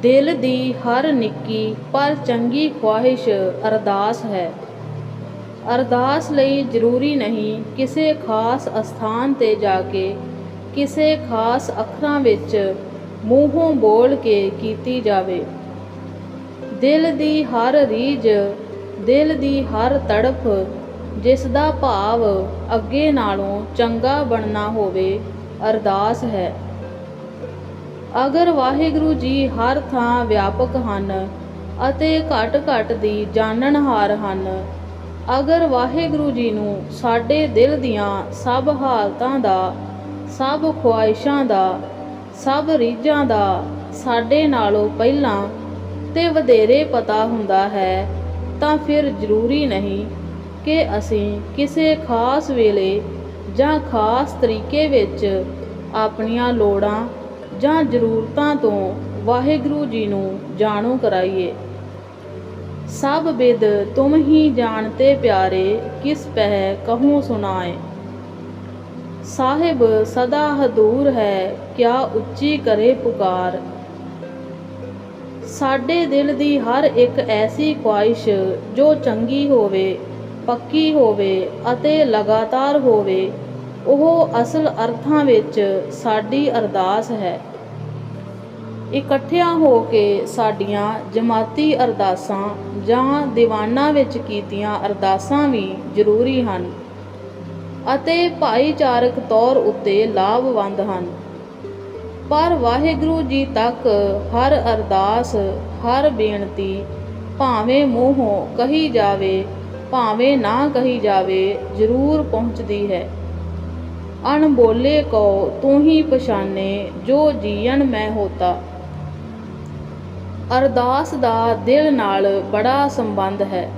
ਦਿਲ ਦੀ ਹਰ ਨਿੱਕੀ ਪਰ ਚੰਗੀ ਖੁਆਇਸ਼ ਅਰਦਾਸ ਹੈ। ਅਰਦਾਸ ਲਈ ਜ਼ਰੂਰੀ ਨਹੀਂ ਕਿਸੇ ਖਾਸ ਅਸਥਾਨ ਤੇ ਜਾ ਕੇ, ਕਿਸੇ ਖਾਸ ਅੱਖਰਾਂ ਵਿੱਚ ਮੂੰਹੋਂ ਬੋਲ ਕੇ ਕੀਤੀ ਜਾਵੇ। ਦਿਲ ਦੀ ਹਰ ਰੀਝ, ਦਿਲ ਦੀ ਹਰ ਤੜਫ ਜਿਸ ਦਾ ਭਾਵ ਅੱਗੇ ਨਾਲੋਂ ਚੰਗਾ ਬਣਨਾ ਹੋਵੇ, ਅਰਦਾਸ ਹੈ। ਅਗਰ ਵਾਹਿਗੁਰੂ ਜੀ ਹਰ ਥਾਂ ਵਿਆਪਕ ਹਨ ਅਤੇ ਘਟ ਘਟ ਦੀ ਜਾਣਨਹਾਰ ਹਨ, ਅਗਰ ਵਾਹਿਗੁਰੂ ਜੀ ਨੂੰ ਸਾਡੇ ਦਿਲ ਦੀਆਂ ਸਭ ਹਾਲਤਾਂ ਦਾ, ਸਭ ਖੁਆਇਸ਼ਾਂ ਦਾ, ਸਭ ਰੀਝਾਂ ਦਾ ਸਾਡੇ ਨਾਲੋਂ ਪਹਿਲਾਂ ਤੇ ਵਧੇਰੇ ਪਤਾ ਹੁੰਦਾ ਹੈ, ਤਾਂ ਫਿਰ ਜ਼ਰੂਰੀ ਨਹੀਂ ਕਿ ਅਸੀਂ ਕਿਸੇ ਖਾਸ ਵੇਲੇ ਜਾਂ ਖਾਸ ਤਰੀਕੇ ਵਿੱਚ ਆਪਣੀਆਂ ਲੋੜਾਂ ਜਾਂ ਜ਼ਰੂਰਤਾਂ ਤੋਂ ਵਾਹਿਗੁਰੂ ਜੀ ਨੂੰ ਜਾਣੂ ਕਰਾਈਏ। ਸਭ ਬਿਦ ਤੁਮ ਹੀ ਜਾਣਤੇ ਪਿਆਰੇ, ਕਿਸ ਪਹਿ ਕਹੂੰ ਸੁਨਾਏ ਸਾਹਿਬ ਸਦਾ ਹਦੂਰ ਹੈ, ਕਿਆ ਉੱਚੀ ਕਰੇ ਪੁਕਾਰ। ਸਾਡੇ ਦਿਲ ਦੀ ਹਰ ਇੱਕ ਐਸੀ ਖੁਆਇਸ਼, ਜੋ ਚੰਗੀ ਹੋਵੇ, ਪੱਕੀ ਹੋਵੇ ਅਤੇ ਲਗਾਤਾਰ ਹੋਵੇ ਉਹ ਅਸਲ ਅਰਥਾਂ ਵਿੱਚ ਸਾਡੀ ਅਰਦਾਸ ਹੈ। ਇਕੱਠਿਆਂ ਹੋ ਕੇ ਸਾਡੀਆਂ ਜਮਾਤੀ ਅਰਦਾਸਾਂ ਜਾਂ ਦੀਵਾਨਾਂ ਵਿੱਚ ਕੀਤੀਆਂ ਅਰਦਾਸਾਂ ਵੀ ਜ਼ਰੂਰੀ ਹਨ ਅਤੇ ਭਾਈਚਾਰਕ ਤੌਰ ਉੱਤੇ ਲਾਭਵੰਦ ਹਨ। ਪਰ ਵਾਹਿਗੁਰੂ ਜੀ ਤੱਕ ਹਰ ਅਰਦਾਸ, ਹਰ ਬੇਨਤੀ ਭਾਵੇਂ ਮੂੰਹੋਂ ਕਹੀ ਜਾਵੇ, ਭਾਵੇਂ ਨਾ ਕਹੀ ਜਾਵੇ ਜ਼ਰੂਰ ਪਹੁੰਚਦੀ ਹੈ। ਅਣਬੋਲੇ ਕੋ ਤੂੰ ਹੀ ਪਛਾਨੇ ਜੋ ਜੀਵਨ ਮੈਂ ਹੋਤਾ। ਅਰਦਾਸ ਦਾ ਦਿਲ ਨਾਲ ਬੜਾ ਸੰਬੰਧ ਹੈ।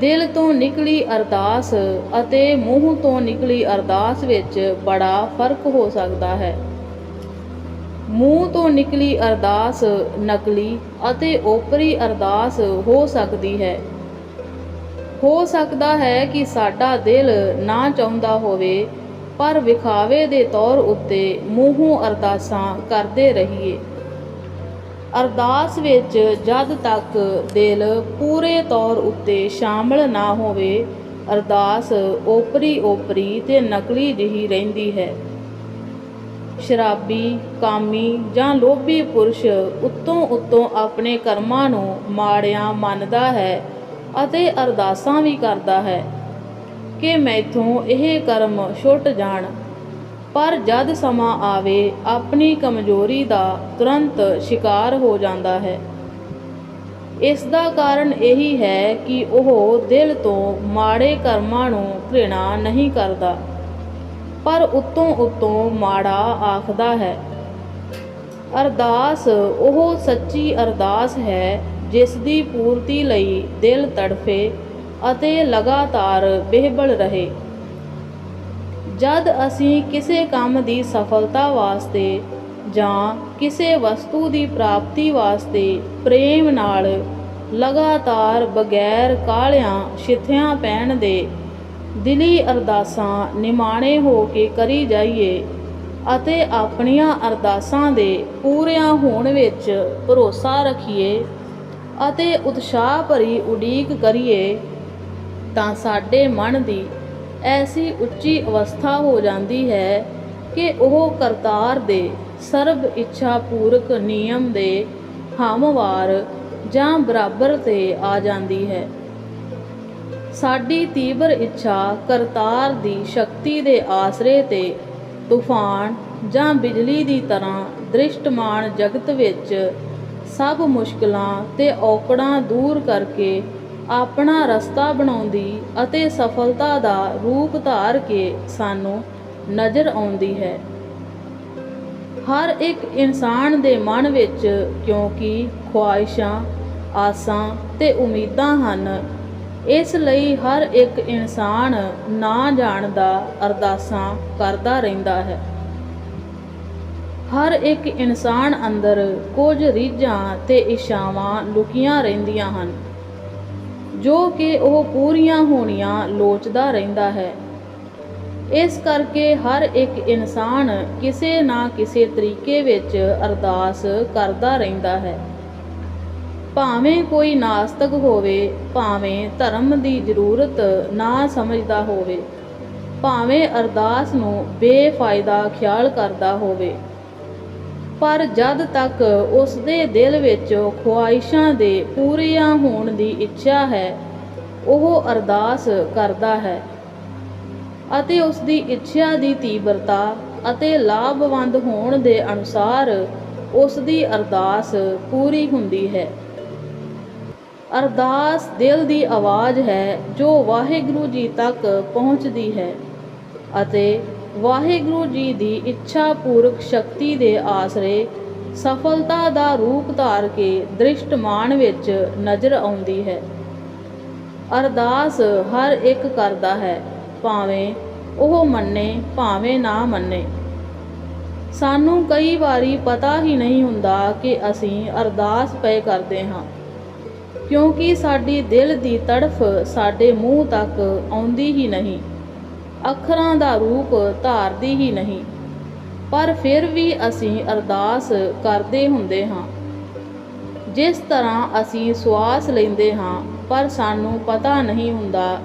ਦਿਲ ਤੋਂ ਨਿਕਲੀ ਅਰਦਾਸ ਅਤੇ ਮੂੰਹ ਤੋਂ ਨਿਕਲੀ ਅਰਦਾਸ ਵਿੱਚ ਬੜਾ ਫ਼ਰਕ ਹੋ ਸਕਦਾ ਹੈ। ਮੂੰਹ ਤੋਂ ਨਿਕਲੀ ਅਰਦਾਸ ਨਕਲੀ ਅਤੇ ਓਪਰੀ ਅਰਦਾਸ ਹੋ ਸਕਦੀ ਹੈ। ਹੋ ਸਕਦਾ ਹੈ ਕਿ ਸਾਡਾ ਦਿਲ ਨਾ ਚਾਹੁੰਦਾ ਹੋਵੇ ਪਰ ਵਿਖਾਵੇ ਦੇ ਤੌਰ ਉੱਤੇ ਮੂੰਹੋਂ ਅਰਦਾਸਾਂ ਕਰਦੇ ਰਹੀਏ। ਅਰਦਾਸ ਵਿੱਚ ਜਦ ਤੱਕ ਦਿਲ ਪੂਰੇ ਤੌਰ ਉੱਤੇ ਸ਼ਾਮਲ ਨਾ ਹੋਵੇ, ਅਰਦਾਸ ਓਪਰੀ ਓਪਰੀ ਤੇ ਨਕਲੀ ਜਿਹੀ ਰਹਿੰਦੀ ਹੈ। ਸ਼ਰਾਬੀ, ਕਾਮੀ ਜਾਂ ਲੋਭੀ ਪੁਰਸ਼ ਉੱਤੋਂ ਉੱਤੋਂ ਆਪਣੇ ਕਰਮਾਂ ਨੂੰ ਮਾੜਿਆਂ ਮੰਨਦਾ ਹੈ ਅਤੇ ਅਰਦਾਸਾਂ ਵੀ ਕਰਦਾ ਹੈ। ਕਿ ਮੈਥੋਂ ਇਹ ਕਰਮ ਛੁੱਟ ਜਾਣ। ਪਰ ਜਦ ਸਮਾਂ ਆਵੇ, ਆਪਣੀ ਕਮਜ਼ੋਰੀ ਦਾ ਤੁਰੰਤ ਸ਼ਿਕਾਰ ਹੋ ਜਾਂਦਾ ਹੈ। ਇਸ ਦਾ ਕਾਰਨ ਇਹੀ ਹੈ ਕਿ ਉਹ ਦਿਲ ਤੋਂ ਮਾੜੇ ਕਰਮਾਂ ਨੂੰ ਘ੍ਰਿਣਾ ਨਹੀਂ ਕਰਦਾ, ਪਰ ਉਤੋਂ ਉਤੋਂ ਮਾੜਾ ਆਖਦਾ ਹੈ। ਅਰਦਾਸ, ਉਹ ਸੱਚੀ ਅਰਦਾਸ ਹੈ, ਜਿਸ ਦੀ ਪੂਰਤੀ ਲਈ ਦਿਲ ਤੜਫੇ ਅਤੇ ਲਗਾਤਾਰ ਬੇਹਬਲ ਰਹੇ। ਜਦ ਅਸੀਂ ਕਿਸੇ ਕੰਮ ਦੀ ਸਫਲਤਾ ਵਾਸਤੇ ਜਾਂ ਕਿਸੇ ਵਸਤੂ ਦੀ ਪ੍ਰਾਪਤੀ ਵਾਸਤੇ ਪ੍ਰੇਮ ਨਾਲ ਲਗਾਤਾਰ ਬਗੈਰ ਕਾਲਿਆਂ ਛਿਥਿਆਂ ਪੈਣ ਦੇ ਦਿਲੀ ਅਰਦਾਸਾਂ ਨਿਮਾਣੇ ਹੋ ਕੇ ਕਰੀ ਜਾਈਏ ਅਤੇ ਆਪਣੀਆਂ ਅਰਦਾਸਾਂ ਦੇ ਪੂਰਿਆਂ ਹੋਣ ਵਿੱਚ ਭਰੋਸਾ ਰੱਖੀਏ ਅਤੇ ਉਤਸ਼ਾਹ ਭਰੀ ਉਡੀਕ ਕਰੀਏ ਤਾਂ ਸਾਡੇ ਮਨ ਦੀ ਐਸੀ ਉੱਚੀ ਅਵਸਥਾ ਹੋ ਜਾਂਦੀ ਹੈ ਕਿ ਉਹ ਕਰਤਾਰ ਦੇ ਸਰਬ ਇੱਛਾ ਪੂਰਕ ਨਿਯਮ ਦੇ ਹਮਵਾਰ ਜਾਂ ਬਰਾਬਰ ਤੇ ਆ ਜਾਂਦੀ ਹੈ। ਸਾਡੀ ਤੀਬਰ ਇੱਛਾ ਕਰਤਾਰ ਦੀ ਸ਼ਕਤੀ ਦੇ ਆਸਰੇ ਤੇ ਤੂਫਾਨ ਜਾਂ ਬਿਜਲੀ ਦੀ ਤਰ੍ਹਾਂ ਦ੍ਰਿਸ਼ਟਮਾਨ ਜਗਤ ਵਿੱਚ ਸਭ ਮੁਸ਼ਕਲਾਂ ਤੇ ਔਕੜਾਂ ਦੂਰ ਕਰਕੇ ਆਪਣਾ ਰਸਤਾ ਬਣਾਉਂਦੀ ਅਤੇ ਸਫਲਤਾ ਦਾ ਰੂਪ ਧਾਰ ਕੇ ਸਾਨੂੰ ਨਜ਼ਰ ਆਉਂਦੀ ਹੈ। ਹਰ ਇੱਕ ਇਨਸਾਨ ਦੇ ਮਨ ਵਿੱਚ ਕਿਉਂਕਿ ਖੁਆਇਸ਼ਾਂ, ਆਸਾਂ ਤੇ ਉਮੀਦਾਂ ਹਨ, ਇਸ ਲਈ ਹਰ ਇੱਕ ਇਨਸਾਨ ਨਾ ਜਾਣਦਾ ਅਰਦਾਸਾਂ ਕਰਦਾ ਰਹਿੰਦਾ ਹੈ। ਹਰ ਇੱਕ ਇਨਸਾਨ ਅੰਦਰ ਕੁਝ ਰੀਝਾਂ ਤੇ ਇਛਾਵਾਂ ਲੁਕੀਆਂ ਰਹਿੰਦੀਆਂ ਹਨ। ਜੋ ਕਿ ਉਹ ਪੂਰੀਆਂ ਹੋਣੀਆਂ ਲੋਚਦਾ ਰਹਿੰਦਾ ਹੈ। ਇਸ ਕਰਕੇ ਹਰ ਇੱਕ ਇਨਸਾਨ ਕਿਸੇ ਨਾ ਕਿਸੇ ਤਰੀਕੇ ਵਿੱਚ ਅਰਦਾਸ ਕਰਦਾ ਰਹਿੰਦਾ ਹੈ। ਭਾਵੇਂ ਕੋਈ ਨਾਸਤਕ ਹੋਵੇ, ਭਾਵੇਂ ਧਰਮ ਦੀ ਜ਼ਰੂਰਤ ਨਾ ਸਮਝਦਾ ਹੋਵੇ, ਭਾਵੇਂ ਅਰਦਾਸ ਨੂੰ ਬੇਫਾਇਦਾ ਖਿਆਲ ਕਰਦਾ ਹੋਵੇ। ਪਰ ਜਦ ਤੱਕ ਉਸ ਦੇ ਦਿਲ ਵਿੱਚ ਖੁਆਇਸ਼ਾਂ ਦੇ ਪੂਰੀਆਂ ਹੋਣ ਦੀ ਇੱਛਾ ਹੈ, ਉਹ ਅਰਦਾਸ ਕਰਦਾ ਹੈ ਅਤੇ ਉਸ ਦੀ ਇੱਛਾ ਦੀ ਤੀਬਰਤਾ ਅਤੇ ਲਾਭਵੰਦ ਹੋਣ ਦੇ ਅਨੁਸਾਰ ਉਸ ਦੀ ਅਰਦਾਸ ਪੂਰੀ ਹੁੰਦੀ ਹੈ। ਅਰਦਾਸ ਦਿਲ ਦੀ ਆਵਾਜ਼ ਹੈ ਜੋ ਵਾਹਿਗੁਰੂ ਜੀ ਤੱਕ ਪਹੁੰਚਦੀ ਹੈ ਅਤੇ ਵਾਹਿਗੁਰੂ ਜੀ ਦੀ ਇੱਛਾ ਪੂਰਕ ਸ਼ਕਤੀ ਦੇ ਆਸਰੇ ਸਫਲਤਾ ਦਾ ਰੂਪ ਧਾਰ ਕੇ ਦ੍ਰਿਸ਼ਟਮਾਨ ਵਿੱਚ ਨਜ਼ਰ ਆਉਂਦੀ ਹੈ। ਅਰਦਾਸ ਹਰ ਇੱਕ ਕਰਦਾ ਹੈ, ਭਾਵੇਂ ਉਹ ਮੰਨੇ, ਭਾਵੇਂ ਨਾ ਮੰਨੇ। ਸਾਨੂੰ ਕਈ ਵਾਰੀ ਪਤਾ ਹੀ ਨਹੀਂ ਹੁੰਦਾ ਕਿ ਅਸੀਂ ਅਰਦਾਸ ਪਏ ਕਰਦੇ ਹਾਂ, ਕਿਉਂਕਿ ਸਾਡੀ ਦਿਲ ਦੀ ਤੜਫ ਸਾਡੇ ਮੂੰਹ ਤੱਕ ਆਉਂਦੀ ਹੀ ਨਹੀਂ। ਅੱਖਰਾਂ ਦਾ ਰੂਪ ਧਾਰਦੀ ਹੀ ਨਹੀਂ। ਪਰ ਫਿਰ ਵੀ ਅਸੀਂ ਅਰਦਾਸ ਕਰਦੇ ਹੁੰਦੇ ਹਾਂ। ਜਿਸ ਤਰ੍ਹਾਂ ਅਸੀਂ ਸਵਾਸ ਲੈਂਦੇ ਹਾਂ, ਪਰ ਸਾਨੂੰ ਪਤਾ ਨਹੀਂ ਹੁੰਦਾ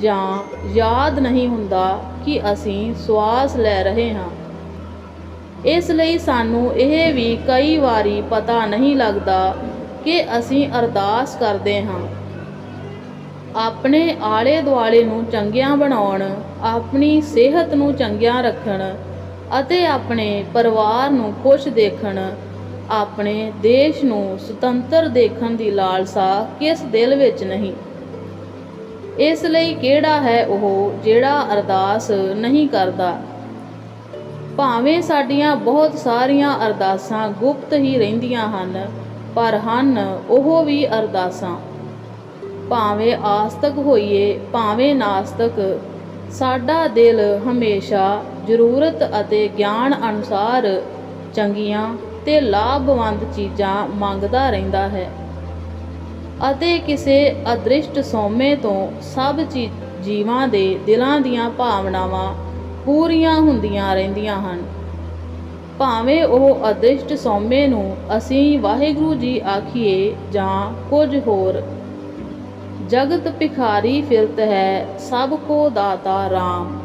ਜਾਂ ਯਾਦ ਨਹੀਂ ਹੁੰਦਾ ਕਿ ਅਸੀਂ ਸਵਾਸ ਲੈ ਰਹੇ ਹਾਂ। ਇਸ ਲਈ ਸਾਨੂੰ ਇਹ ਵੀ ਕਈ ਵਾਰੀ ਪਤਾ ਨਹੀਂ ਲੱਗਦਾ ਕਿ ਅਸੀਂ ਅਰਦਾਸ ਕਰਦੇ ਹਾਂ। ਆਪਣੇ ਆਲੇ ਦੁਆਲੇ ਨੂੰ ਚੰਗਿਆਂ ਬਣਾਉਣ ਆਪਣੀ ਸਿਹਤ ਨੂੰ ਚੰਗਿਆਂ ਰੱਖਣ ਅਤੇ ਆਪਣੇ ਪਰਿਵਾਰ ਨੂੰ ਖੁਸ਼ ਦੇਖਣ, ਆਪਣੇ ਦੇਸ਼ ਨੂੰ ਸੁਤੰਤਰ ਦੇਖਣ ਦੀ ਲਾਲਸਾ ਕਿਸ ਦਿਲ ਵਿੱਚ ਨਹੀਂ? ਇਸ ਲਈ ਕਿਹੜਾ ਹੈ ਉਹ ਜਿਹੜਾ ਅਰਦਾਸ ਨਹੀਂ ਕਰਦਾ? ਭਾਵੇਂ ਸਾਡੀਆਂ ਬਹੁਤ ਸਾਰੀਆਂ ਅਰਦਾਸਾਂ ਗੁਪਤ ਹੀ ਰਹਿੰਦੀਆਂ ਹਨ, ਪਰ ਹਨ ਉਹ ਵੀ ਅਰਦਾਸਾਂ। ਭਾਵੇਂ ਆਸਤਕ ਹੋਈਏ, ਭਾਵੇਂ ਨਾਸਤਕ ਸਾਡਾ ਦਿਲ ਹਮੇਸ਼ਾ ਜ਼ਰੂਰਤ ਅਤੇ ਗਿਆਨ ਅਨੁਸਾਰ ਚੰਗੀਆਂ ਤੇ ਲਾਭਵੰਦ ਚੀਜ਼ਾਂ ਮੰਗਦਾ ਰਹਿੰਦਾ ਹੈ ਅਤੇ ਕਿਸੇ ਅਦ੍ਰਿਸ਼ਟ ਸੋਮੇ ਤੋਂ ਸਭ ਚੀ, ਜੀਵਾਂ ਦੇ ਦਿਲਾਂ ਦੀਆਂ ਭਾਵਨਾਵਾਂ ਪੂਰੀਆਂ ਹੁੰਦੀਆਂ ਰਹਿੰਦੀਆਂ ਹਨ। ਭਾਵੇਂ ਉਹ ਅਦ੍ਰਿਸ਼ਟ ਸੋਮੇ ਨੂੰ ਅਸੀਂ ਵਾਹਿਗੁਰੂ ਜੀ ਆਖੀਏ ਜਾਂ ਕੁਝ ਹੋਰ ਜਗਤ ਭਿਖਾਰੀ ਫਿਰਤ ਹੈ ਸਭ ਕੋ ਦਾਤਾ RAM